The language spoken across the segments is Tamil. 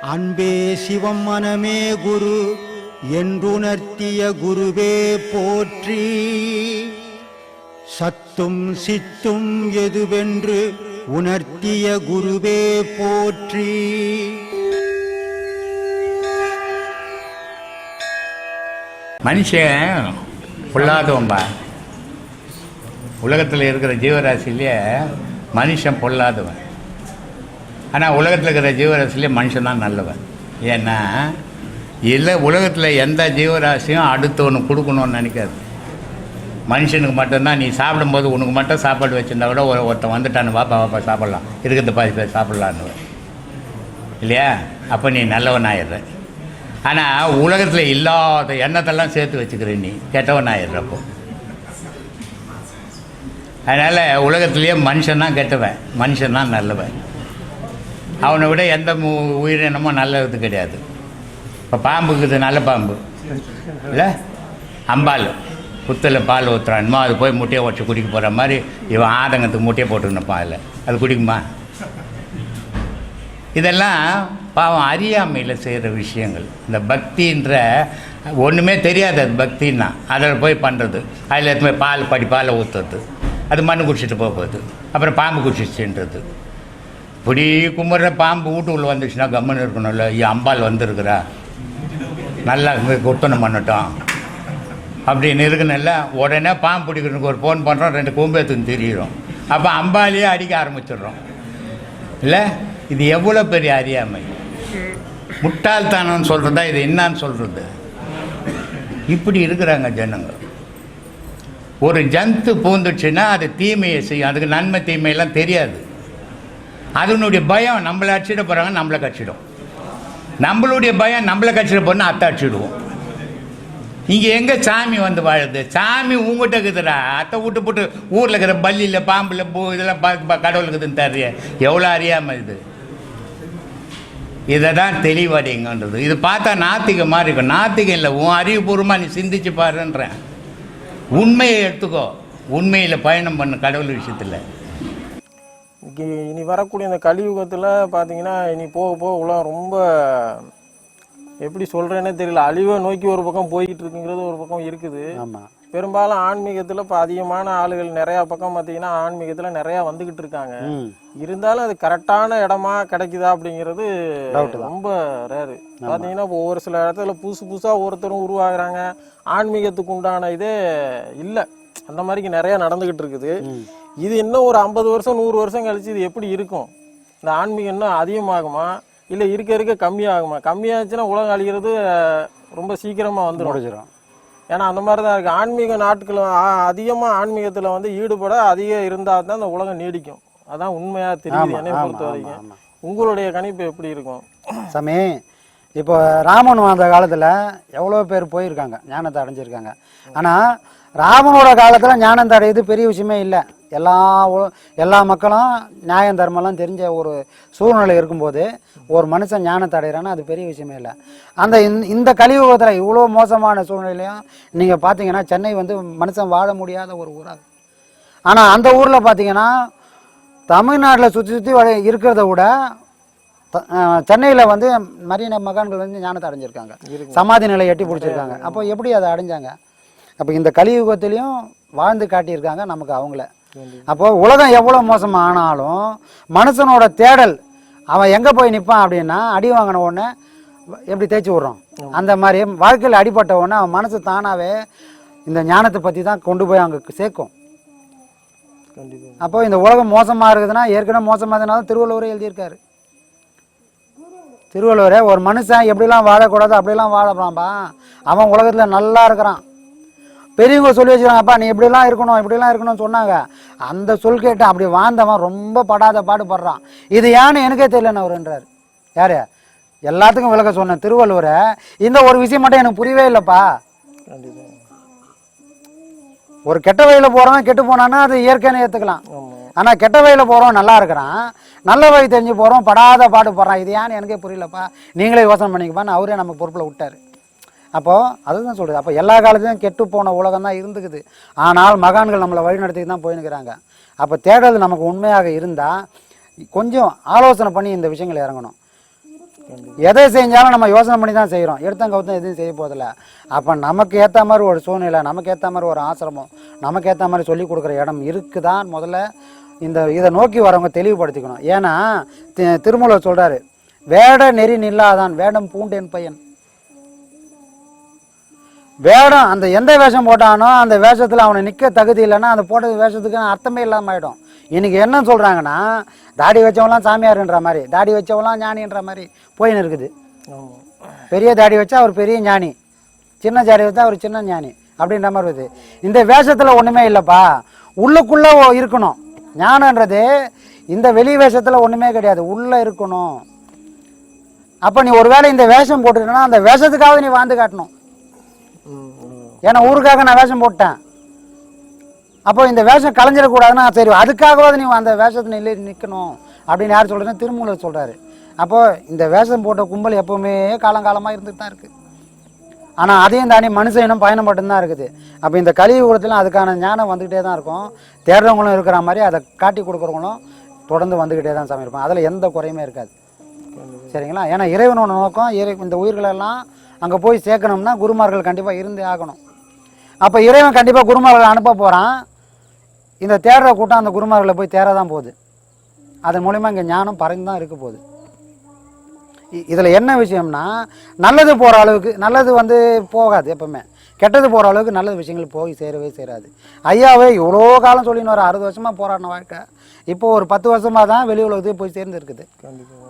அன்பே சிவம் மனமே குரு என்றுணர்த்திய குருவே போற்றி. சத்தும் சித்தும் எதுவென்று உணர்த்திய குருவே போற்றி. மனுஷன் பொல்லாதவன்பா. உலகத்தில் இருக்கிற ஜீவராசிலேயே மனுஷன் பொல்லாதவன். ஆனால் உலகத்தில் இருக்கிற ஜீவராசிலேயே மனுஷன் தான் நல்லவன். ஏன்னா இல்லை உலகத்தில் எந்த ஜீவராசியும் அடுத்தவனுக்கு கொடுக்கணும்னு நினைக்காது. மனுஷனுக்கு மட்டும்தான் நீ சாப்பிடும்போது உனக்கு மட்டும் சாப்பாடு வச்சுருந்தா கூட ஒரு ஒருத்தன் வந்துட்டான்னு வாப்பா வாப்பா சாப்பிட்லாம். இருக்கிறத பாதி பேர் சாப்பிட்லான்னு. இல்லையா? அப்போ நீ நல்லவன் ஆயிடுற ஆனால் உலகத்தில் இல்லாத எண்ணத்தெல்லாம் சேர்த்து வச்சுக்கிற நீ. கெட்டவன் ஆயிடுறப்போ அதனால் உலகத்துலேயே மனுஷன் தான் கெட்டவன். மனுஷன் தான் நல்லவன். அவனை விட எந்த மு- உயிரினமும் நல்லது கிடையாது. இப்போ பாம்புக்குது நல்ல பாம்பு. இல்லை? அம்பால் புத்தில் பால் ஊற்றுறான்மா அது போய் முட்டையை உடச்சி குடிக்க போகிற மாதிரி இவன் ஆதங்கத்துக்கு முட்டையை போட்டுக்கணுப்பா அதில். அது குடிக்குமா? இதெல்லாம் பாவம் அறியாமையில் செய்கிற விஷயங்கள். இந்த பக்தின்ற ஒன்றுமே தெரியாது அது பக்தின்னா. அதில் போய் பண்ணுறது அதில் எடுத்து போய் பால் படி பாலை ஊற்றுறது அது மண்ணு குடிச்சிட்டு போக போகுது. அப்புறம் பாம்பு குடிச்சிச்சுன்றது இப்படி கும்பிட்ற பாம்பு வீட்டுக்குள்ளே வந்துச்சுன்னா கம்முன்னு இருக்கணும்ல. ஐயா அம்பாள் வந்திருக்கிறா. நல்லா இங்கே குத்தனம் பண்ணட்டும். அப்படின்னு இருக்கணும்ல உடனே பாம்பு பிடிக்கிறதுக்கு ஒரு ஃபோன் பண்ணுறோம் ரெண்டு கூம்பேத்துக்கு தெரியிறோம். அப்போ அம்பாலேயே அடிக்க ஆரம்பிச்சிடுறோம். இல்லை? இது எவ்வளோ பெரிய அறியாமை. முட்டாள்தனம் சொல்கிறதா இது என்னான்னு சொல்கிறது இப்படி இருக்கிறாங்க ஜனங்கள். ஒரு ஜந்து பூந்துச்சுன்னா அது தீமையை செய்யும். அதுக்கு நன்மை தீமையெல்லாம் தெரியாது. அதனுடைய பயம் நம்மளை அடிச்சிட போகிறாங்க நம்மளை கட்சிடும் நம்மளுடைய பயம் நம்மளை கட்சிட போனால் அத்தை அடிச்சிடுவோம். இங்கே எங்கே சாமி வந்து வாழுது? சாமி உங்ககிட்ட இருக்குதுடா. அத்தை விட்டு போட்டு ஊரில் இருக்கிற பல்லியில் பாம்பில் பூ இதெல்லாம் பா பா- கடவுள் இருக்குதுன்னு தர்றிய எவ்வளோ அறியாமல் இது? இதை தான் தெளிவடைங்கன்றது இது பார்த்தா நாத்திகம் மாதிரி இருக்கும். நாத்திகம் இல்லை உன் அறிவுபூர்வமாக நீ சிந்திச்சு பாருன்றேன். உண்மையை எடுத்துக்கோ. உண்மையில் பயணம் பண்ணு கடவுள் விஷயத்தில். இன்னைக்கு இனி வரக்கூடிய இந்த கலியுகத்தில் பார்த்தீங்கன்னா இனி போக போக உலகம் ரொம்ப எப்படி சொல்கிறேன்னே தெரியல அழிவை நோக்கி ஒரு பக்கம் போய்கிட்டு இருக்குங்கிறது ஒரு பக்கம் இருக்குது. ஆமாம் பெரும்பாலும் ஆன்மீகத்தில் இப்போ அதிகமான ஆளுகள் நிறையா பக்கம் பார்த்தீங்கன்னா ஆன்மீகத்தில் நிறையா வந்துக்கிட்டு இருக்காங்க. இருந்தாலும் அது கரெக்டான இடமா கிடைக்குதா அப்படிங்கிறது. ரொம்ப ரேரு பார்த்தீங்கன்னா இப்போ ஒரு சில இடத்துல புதுசு புதுசாக ஒருத்தரும் உருவாகுறாங்க. ஆன்மீகத்துக்கு உண்டான இதே இல்லை. அந்த மாதிரிக்கு நிறைய நடந்துக்கிட்டு இருக்குது. இது இன்னும் ஒரு ஐம்பது வருஷம் நூறு வருஷம் கழிச்சு இது எப்படி இருக்கும்? இந்த ஆன்மீகம் இன்னும் அதிகமாகுமா? இல்லை இருக்க இருக்க கம்மியாகுமா? கம்மியாச்சுன்னா உலகம் அழிகிறது ரொம்ப சீக்கிரமாக வந்துடும் முடிஞ்சிடும் ஏன்னா அந்த மாதிரி தான் இருக்குது ஆன்மீக நாட்கள் அதிகமாக ஆன்மீகத்தில் வந்து ஈடுபட அதிகம் இருந்தால் தான் அந்த உலகம் நீடிக்கும். அதான் உண்மையாக தெரியுது என்னை பொறுத்த வரைக்கும். உங்களுடைய கணிப்பு எப்படி இருக்கும்? சாமி இப்போ ராமன் வாழ்ந்த காலத்தில் எவ்வளோ பேர் போயிருக்காங்க ஞானத்தை அடைஞ்சிருக்காங்க. ஆனால் ராமனோட காலத்தில் ஞானத்தை அடையுது பெரிய விஷயமே இல்லை. எல்லா எல்லா மக்களும் நியாயம் தர்மம்லாம் தெரிஞ்ச ஒரு சூழ்நிலை இருக்கும்போது ஒரு மனுஷன் ஞானத்தை அடைகிறான்னா அது பெரிய விஷயமே இல்லை. அந்த இந்த- இந்த கலியுகத்தில் இவ்வளோ மோசமான சூழ்நிலையும் நீங்கள் பார்த்தீங்கன்னா சென்னை வந்து மனுஷன் வாழ முடியாத ஒரு ஊராக ஆனால் அந்த ஊரில் பார்த்தீங்கன்னா தமிழ்நாட்டில் சுற்றி சுற்றி இருக்கிறத விட சென்னையில் வந்து மரியன மகான்கள் வந்து ஞானத்தை அடைஞ்சிருக்காங்க. சமாதி நிலை எட்டி பிடிச்சிருக்காங்க. அப்போ எப்படி அதை அடைஞ்சாங்க? அப்போ இந்த கலியுகத்திலையும் வாழ்ந்து காட்டியிருக்காங்க நமக்கு அவங்கள. அப்போ உலகம் எவ்வளோ மோசம் ஆனாலும் மனுஷனோட தேடல் அவன் எங்கே போய் நிற்பான் அப்படின்னா அடி வாங்கின உடனே எப்படி தேய்ச்சி விட்றோம்? அந்த மாதிரி வாழ்க்கையில் அடிபட்ட உடனே அவன் மனசு தானாகவே இந்த ஞானத்தை பற்றி தான் கொண்டு போய் அங்கே சேர்க்கும். அப்போ இந்த உலகம் மோசமாக இருக்குதுன்னா ஏற்கனவே மோசமாக இருந்தனால திருவள்ளுவரே எழுதியிருக்காரு. திருவள்ளுவரே ஒரு மனுஷன் எப்படிலாம் வாழக்கூடாது அப்படிலாம் வாழலாம்பா அவன் உலகத்தில் நல்லா இருக்கிறான். பெரியவங்க சொல்லி வச்சுக்கிறாங்கப்பா நீ இப்படிலாம் இருக்கணும் இப்படிலாம் இருக்கணும்னு சொன்னாங்க. அந்த சொல் கேட்டு அப்படி வாழ்ந்தவன் ரொம்ப படாத பாடுபடுறான். இது ஏன்னு எனக்கே தெரியலன்னு அவருன்றார். யார்? எல்லாத்துக்கும் விளக்க சொன்ன திருவள்ளுவரை. இந்த ஒரு விஷயம் மட்டும் எனக்கு புரியவே இல்லைப்பா. ஒரு கெட்ட வழியில் போகிறவன் கெட்டு போனான்னா அது இயற்கையான ஏற்றுக்கலாம் ஆனால் கெட்ட வழியில் போகிறோம் நல்லா இருக்கிறான். நல்ல வழி தெரிஞ்சு போகிறோம் படாத பாடு போடுறான் இது ஏன்னு எனக்கே புரியலப்பா. நீங்களே யோசனை பண்ணிக்கப்பான்னு அவரே நம்ம பொறுப்பில் விட்டார். அப்போது அதுதான் சொல்கிறது அப்போ எல்லா காலத்துலையும் கெட்டு போன உலகம் தான் இருந்துக்குது. ஆனால் மகான்கள் நம்மளை வழிநடத்திட்டு தான் போயின்னுக்கிறாங்க அப்போ தேடல் நமக்கு உண்மையாக இருந்தால் கொஞ்சம் ஆலோசனை பண்ணி இந்த விஷயங்கள் இறங்கணும். எதை செஞ்சாலும் நம்ம யோசனை பண்ணி தான் செய்கிறோம் எடுத்தம் கவுத்தம் எதுவும் செய்ய போதில்ல அப்போ நமக்கு ஏற்ற மாதிரி ஒரு சூழ்நிலை நமக்கு ஏற்ற மாதிரி ஒரு ஆசிரமம் நமக்கு ஏற்ற மாதிரி சொல்லி கொடுக்குற இடம் இருக்குதான் முதல்ல. இந்த இதை நோக்கி வரவங்க தெளிவுபடுத்திக்கணும். ஏன்னா தி- திருமூலர் சொல்கிறாரு வேட நெறி நில்லாதான் வேடம் பூண்டேன் பையன். வேடம் அந்த எந்த வேஷம் போட்டானோ அந்த வேஷத்தில் அவனை நிற்க தகுதி இல்லைன்னா அந்த போட்டது வேஷத்துக்கு அர்த்தமே இல்லாமல் ஆகிடும் இன்னைக்கு என்ன சொல்கிறாங்கன்னா தாடி வச்சவங்களாம் சாமியாருன்ற மாதிரி தாடி வச்சவங்களாம் ஞானின்ற மாதிரி போயின்னு இருக்குது. பெரிய தாடி வச்சா அவர் பெரிய ஞானி சின்ன தாடி வச்சா அவர் சின்ன ஞானி அப்படின்ற மாதிரி இருக்குது இந்த வேஷத்தில் ஒன்றுமே இல்லைப்பா உள்ளுக்குள்ளே இருக்கணும். ஞானன்றது இந்த வெளி வேஷத்தில் ஒன்றுமே கிடையாது உள்ளே இருக்கணும். அப்போ நீ ஒருவேளை இந்த வேஷம் போட்டுக்கிட்டனா அந்த வேஷத்துக்காக நீ வாழ்ந்து காட்டணும். ஏன்னா ஊருக்காக நான் வேஷம் போட்டேன். அப்போ இந்த வேஷம் கலைஞ்சிடக்கூடாதுன்னா சரி அதுக்காகவாது நீ அந்த வேஷத்தை நிலை நிற்கணும் அப்படின்னு யார் சொல்கிறேன்னா திருமூலர் சொல்கிறாரு அப்போ இந்த வேஷம் போட்ட கும்பல் எப்போவுமே காலங்காலமாக இருந்துட்டு தான் இருக்குது ஆனால் அதையும் தாண்டி மனுஷ இனம் பயணம் மட்டும்தான் இருக்குது. அப்போ இந்த கலியுகத்தில் அதுக்கான ஞானம் வந்துக்கிட்டே தான் இருக்கும். தேடுறவங்களும் இருக்கிற மாதிரி அதை காட்டி கொடுக்குறவங்களும் தொடர்ந்து வந்துக்கிட்டே தான் சாமி அதில் எந்த குறையுமே இருக்காது. சரிங்களா? ஏன்னா இறைவனோட நோக்கம் இறை இந்த உயிர்களெல்லாம் அங்கே போய் சேர்க்கணும்னா குருமார்கள் கண்டிப்பாக இருந்தே ஆகணும். அப்போ இறைவன் கண்டிப்பாக குருமார்களை அனுப்ப போகிறான் இந்த தேடுற கூட்டம் அந்த குருமார்களை போய் தேர தான் போகுது. அதன் மூலிமா இங்கே ஞானம் பறந்து தான் இருக்க போகுது. இதில் என்ன விஷயம்னா நல்லது போகிற அளவுக்கு நல்லது வந்து போகாது எப்பவுமே. கெட்டது போகிற அளவுக்கு நல்ல விஷயங்கள் போய் சேரவே சேராது. ஐயாவே இவ்வளோ காலம் சொல்லின்னு வர அறுபது வருஷமாக போராடின வாழ்க்கை. இப்போ ஒரு பத்து வருஷமாக தான் வெளி உலகத்துக்கு போய் சேர்ந்துருக்குது. கண்டிப்பாக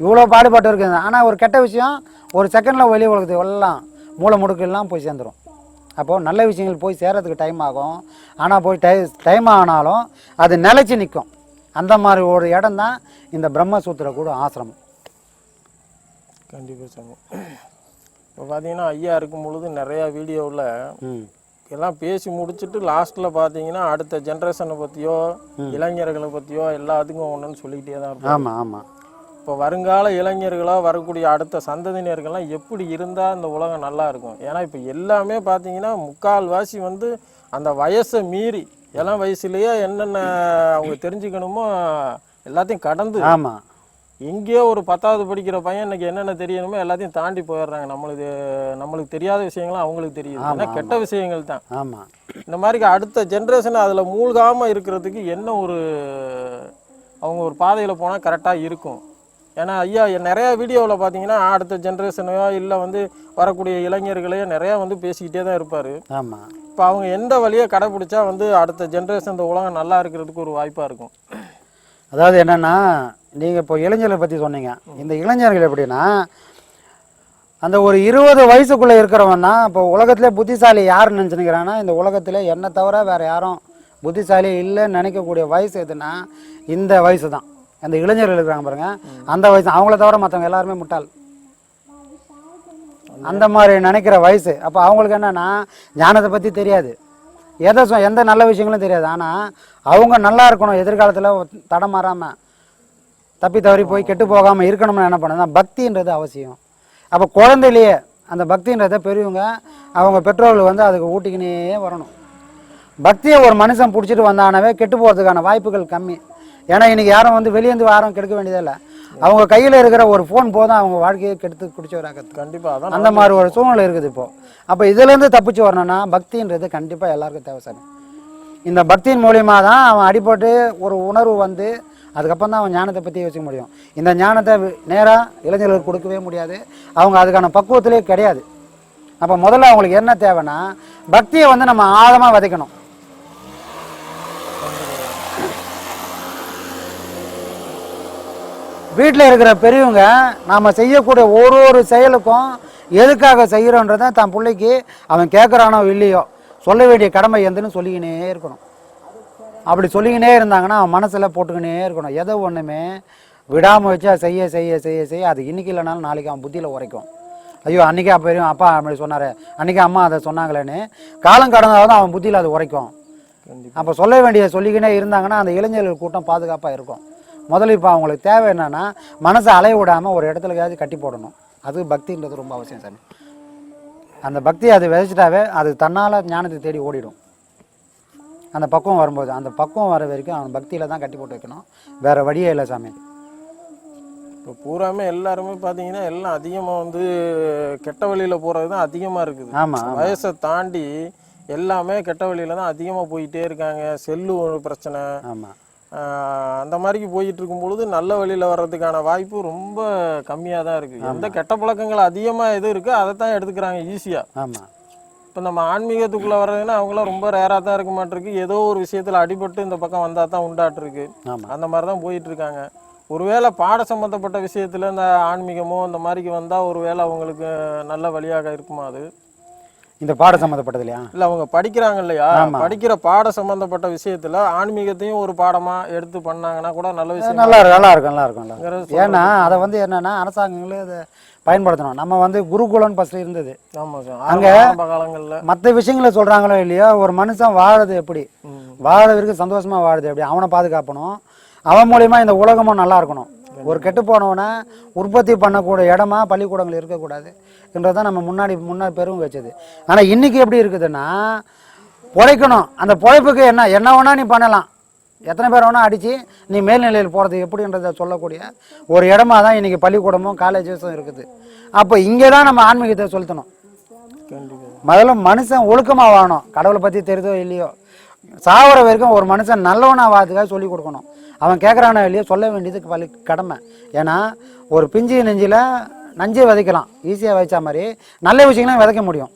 இவ்வளோ பாடுபட்டு இருக்குது. ஆனால் ஒரு கெட்ட விஷயம் ஒரு செகண்டில் வெளியே உலகத்துக்கு எல்லாம் மூளை முடுக்கெல்லாம் போய் சேர்ந்துடும் அப்போது நல்ல விஷயங்கள் போய் சேரத்துக்கு டைம் ஆகும். ஆனால் போய் டை டைம் ஆனாலும் அது நிலைச்சு நிற்கும் அந்த மாதிரி ஒரு இடம் தான் இந்த பிரம்மசூத்திர கூட ஆசிரமம். கண்டிப்பாக சாமி இப்போ பார்த்தீங்கன்னா ஐயா இருக்கும் பொழுது நிறையா வீடியோவில் எல்லாம் பேசி முடிச்சுட்டு லாஸ்ட்டில் பார்த்தீங்கன்னா அடுத்த ஜென்ரேஷனை பற்றியோ இளைஞர்களை பற்றியோ எல்லாத்துக்கும் ஒன்றுன்னு சொல்லிக்கிட்டே தான் இருப்போம் ஆமாம் ஆமாம் இப்போ வருங்கால இளைஞர்களாக வரக்கூடிய அடுத்த சந்ததியினர்கள்லாம் எப்படி இருந்தால் இந்த உலகம் நல்லா இருக்கும்? ஏன்னா இப்போ எல்லாமே பார்த்தீங்கன்னா முக்கால்வாசி வந்து அந்த வயசை மீறி இளம் வயசுலேயே என்னென்ன அவங்க தெரிஞ்சுக்கணுமோ எல்லாத்தையும் கடந்து ஆமாம் எங்கேயோ ஒரு பத்தாவது படிக்கிற பையன் இன்னைக்கு என்னென்ன தெரியணுமோ எல்லாத்தையும் தாண்டி போயிடுறாங்க. நம்மளுக்கு நம்மளுக்கு தெரியாத விஷயங்களும் அவங்களுக்கு தெரியுது. ஏன்னா கெட்ட விஷயங்கள் தான். ஆமாம் இந்த மாதிரி அடுத்த ஜென்ரேஷன் அதில் மூழ்காமல் இருக்கிறதுக்கு என்ன ஒரு அவங்க ஒரு பாதையில் போனால் கரெக்டாக இருக்கும்? ஏன்னா ஐயா நிறையா வீடியோவில் பார்த்தீங்கன்னா அடுத்த ஜென்ரேஷனையோ இல்லை வந்து வரக்கூடிய இளைஞர்களையோ நிறையா வந்து பேசிக்கிட்டே தான் இருப்பார். ஆமாம் இப்போ அவங்க எந்த வழியை கடைப்பிடிச்சா வந்து அடுத்த ஜென்ரேஷன் இந்த உலகம் நல்லா இருக்கிறதுக்கு ஒரு வாய்ப்பாக இருக்கும்? அதாவது என்னென்னா நீங்கள் இப்போ இளைஞர்களை பற்றி சொன்னீங்க. இந்த இளைஞர்கள் எப்படின்னா அந்த ஒரு இருபது வயசுக்குள்ளே இருக்கிறவன் தான் இப்போ உலகத்திலே புத்திசாலி யார் நினச்சினுக்கிறான்னா இந்த உலகத்தில் என்னை தவிர வேறு யாரும் புத்திசாலி இல்லைன்னு நினைக்கக்கூடிய வயசு எதுனா இந்த வயசு தான் அந்த இளைஞர்கள் இருக்கிறாங்க பாருங்க. அந்த வயசு அவங்கள தவிர மற்றவங்க எல்லாருமே முட்டாள். அந்த மாதிரி நினைக்கிற வயசு. அப்போ அவங்களுக்கு என்னன்னா ஞானத்தை பற்றி தெரியாது. எதை சொ எந்த நல்ல விஷயங்களும் தெரியாது. ஆனால் அவங்க நல்லா இருக்கணும் எதிர்காலத்தில் தடம் மாறாமல் தப்பி தவறி போய் கெட்டு போகாமல் இருக்கணும்னு என்ன பண்ணுன்னா பக்தின்றது அவசியம். அப்போ குழந்தையிலேயே அந்த பக்தின்றத பெரியவங்க அவங்க பெற்றோர்கள் வந்து அதுக்கு ஊட்டிக்கினே வரணும். பக்தியை ஒரு மனுஷன் பிடிச்சிட்டு வந்தானவே கெட்டு போகிறதுக்கான வாய்ப்புகள் கம்மி. ஏன்னா இன்னைக்கு யாரும் வந்து வெளியேந்து யாரும் கெடுக்க வேண்டியதே இல்லை அவங்க கையில் இருக்கிற ஒரு ஃபோன் போதும் அவங்க வாழ்க்கையை கெடுத்து குடிச்சவராக கண்டிப்பாக அதான் அந்த மாதிரி ஒரு சூழ்நிலை இருக்குது இப்போ. அப்போ இதுலேருந்து தப்பிச்சு வரணும்னா பக்தின்றது கண்டிப்பாக எல்லாருக்கும் தேவை சாமி. இந்த பக்தியின் மூலியமாக தான் அவன் அடிபட்டு ஒரு உணர்வு வந்து அதுக்கப்புறம் தான் அவன் ஞானத்தை பற்றி யோசிக்க முடியும். இந்த ஞானத்தை நேராக இளைஞர்களுக்கு கொடுக்கவே முடியாது. அவங்க அதுக்கான பக்குவத்திலே கிடையாது. அப்போ முதல்ல அவங்களுக்கு என்ன தேவைன்னா பக்தியை வந்து நம்ம ஆழமாக விதைக்கணும். வீட்டில் இருக்கிற பெரியவங்க நாம் செய்யக்கூடிய ஒரு ஒரு செயலுக்கும் எதுக்காக செய்கிறோன்றதை தன் பிள்ளைக்கு அவன் கேட்குறானோ இல்லையோ சொல்ல வேண்டிய கடமை எதுன்னு சொல்லிக்கினே இருக்கணும். அப்படி சொல்லிக்கினே இருந்தாங்கன்னா அவன் மனசில் போட்டுக்கினே இருக்கணும். எதை ஒன்றுமே விடாமல் வச்சா செய்ய செய்ய செய்ய செய்ய அது இன்னைக்கு இல்லைனாலும் நாளைக்கு அவன் புத்தியில் உரைக்கும். ஐயோ அன்றைக்கே அப்போ அப்பா அப்படி சொன்னார். அன்றைக்கி அம்மா அதை சொன்னாங்களேன்னு காலம் கடந்தால் தான் அவன் புத்தியில் அது உரைக்கும். அப்போ சொல்ல வேண்டிய சொல்லிக்கினே இருந்தாங்கன்னா அந்த இளைஞர்கள் கூட்டம் பாதுகாப்பாக இருக்கும். முதல்ல இப்போ அவங்களுக்கு தேவை என்னன்னா மனசை அலைய விடாமல் ஒரு இடத்துலயாவது கட்டி போடணும். அது பக்தின்றது ரொம்ப அவசியம் சாமி. அந்த பக்தி அது விதைச்சிட்டாவே அது தன்னால் ஞானத்தை தேடி ஓடிடும். அந்த பக்குவம் வரும்போது அந்த பக்குவம் வர வரைக்கும் அவன் பக்தியில் தான் கட்டி போட்டு வைக்கணும். வேறு வழியே இல்லை சாமி. இப்போ பூராமே எல்லாருமே பார்த்தீங்கன்னா எல்லாம் அதிகமாக வந்து கெட்ட வழியில் போகிறது தான் அதிகமாக இருக்குது. ஆமாம் வயசை தாண்டி எல்லாமே கெட்ட வழியில தான் அதிகமாக போயிட்டே இருக்காங்க. செல்லு ஒரு பிரச்சனை. ஆமாம் அந்த மாதிரிக்கு போயிட்டு இருக்கும் பொழுது நல்ல வழியில் வர்றதுக்கான வாய்ப்பு ரொம்ப கம்மியாக தான் இருக்குது எந்த கெட்ட பழக்கங்கள் அதிகமாக எது இருக்கோ அதை தான் எடுத்துக்கிறாங்க ஈஸியாக ஆமாம் இப்போ நம்ம ஆன்மீகத்துக்குள்ளே வர்றதுன்னா அவங்களாம் ரொம்ப ரேராக தான் இருக்க மாட்டிருக்கு. ஏதோ ஒரு விஷயத்தில் அடிபட்டு இந்த பக்கம் வந்தால் தான் உண்டாட்டிருக்கு. அந்த மாதிரி தான் போயிட்டு இருக்காங்க ஒருவேளை பாட சம்மந்தப்பட்ட விஷயத்தில் இந்த ஆன்மீகமோ இந்த மாதிரிக்கு வந்தால் ஒருவேளை அவங்களுக்கு நல்ல வழியாக இருக்குமா அது? இந்த பாடம் சம்மந்தப்பட்டது இல்லையா? இல்லை அவங்க படிக்கிறாங்க இல்லையா. படிக்கிற பாட சம்பந்தப்பட்ட விஷயத்தில் ஆன்மீகத்தையும் ஒரு பாடமாக எடுத்து பண்ணாங்கன்னா கூட நல்ல விஷயம். நல்லா இருக்கும் நல்லா இருக்கும் நல்லா இருக்கும் ஏன்னா அதை வந்து என்னன்னா அரசாங்கங்களே அதை பயன்படுத்தணும். நம்ம வந்து குருகுலம்னு ஃபஸ்ட்டு இருந்தது. அங்க- மற்ற விஷயங்களை சொல்கிறாங்களோ இல்லையோ ஒரு மனுஷன் வாழறது எப்படி? வாழறதுக்கு சந்தோஷமாக வாழுது எப்படி? அவனை பாதுகாக்கணும் அவன் மூலியமா இந்த உலகமும் நல்லா இருக்கணும். ஒரு கெட்டு போனவனை உற்பத்தி பண்ணக்கூடிய இடமா பள்ளிக்கூடங்கள் இருக்கக்கூடாது என்றதான் நம்ம முன்னாடி முன்னாடி பெரும் வச்சது. ஆனால் இன்னைக்கு எப்படி இருக்குதுன்னா பொழைக்கணும். அந்த பொழைப்புக்கு என்ன என்ன வேணால் நீ பண்ணலாம். எத்தனை பேர் வேணால் அடித்து நீ மேல்நிலையில் போகிறது எப்படின்றத சொல்லக்கூடிய ஒரு இடமா தான் இன்றைக்கி பள்ளிக்கூடமும் காலேஜஸும் இருக்குது. அப்போ இங்கே தான் நம்ம ஆன்மீகத்தை செலுத்தணும். முதல்ல மனுஷன் ஒழுக்கமாக வாழணும். கடவுளை பற்றி தெரியுதோ இல்லையோ? சாவர வரைக்கும் ஒரு மனுஷன் நல்லவனாக வாழ்த்துக்காக சொல்லி கொடுக்கணும். அவன் கேட்குறானோ இல்லையோ சொல்ல வேண்டியது பள்ளி கடமை. ஏன்னா ஒரு பிஞ்சு நெஞ்சில் நஞ்சை விதைக்கலாம். ஈஸியாக விதைச்சா மாதிரி நல்ல விஷயங்களும் விதைக்க முடியும்.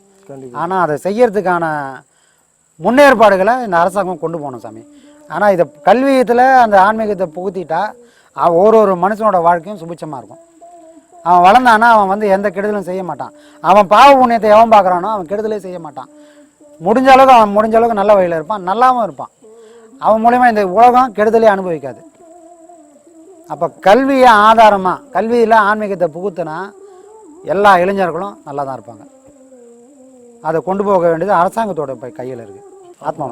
ஆனால் அதை செய்யறதுக்கான முன்னேற்பாடுகளை இந்த அரசாங்கம் கொண்டு போகணும் சாமி. ஆனால் இதை கல்வியத்தில் அந்த ஆன்மீகத்தை புகுத்திட்டா ஒரு ஒரு மனுஷனோட வாழ்க்கையும் சுபிச்சமாக இருக்கும். அவன் வளர்ந்தானா அவன் வந்து எந்த கெடுதலும் செய்ய மாட்டான். அவன் பாவ புண்ணியத்தை எவன் பார்க்குறானோ அவன் கெடுதலே செய்ய மாட்டான். முடிஞ்ச அளவுக்கு அவன் முடிஞ்ச அளவுக்கு நல்ல வழியில் இருப்பான் நல்லாவும் இருப்பான். அவன் மூலயமா இந்த உலகம் கெடுதலே அனுபவிக்காது. அப்போ கல்வியை ஆதாரமாக கல்வியில் ஆன்மீகத்தை புகுத்துனா எல்லா இளைஞர்களும் நல்லா தான் இருப்பாங்க. அதை கொண்டு போக வேண்டியது அரசாங்கத்தோட கையில் இருக்குது ஆத்மா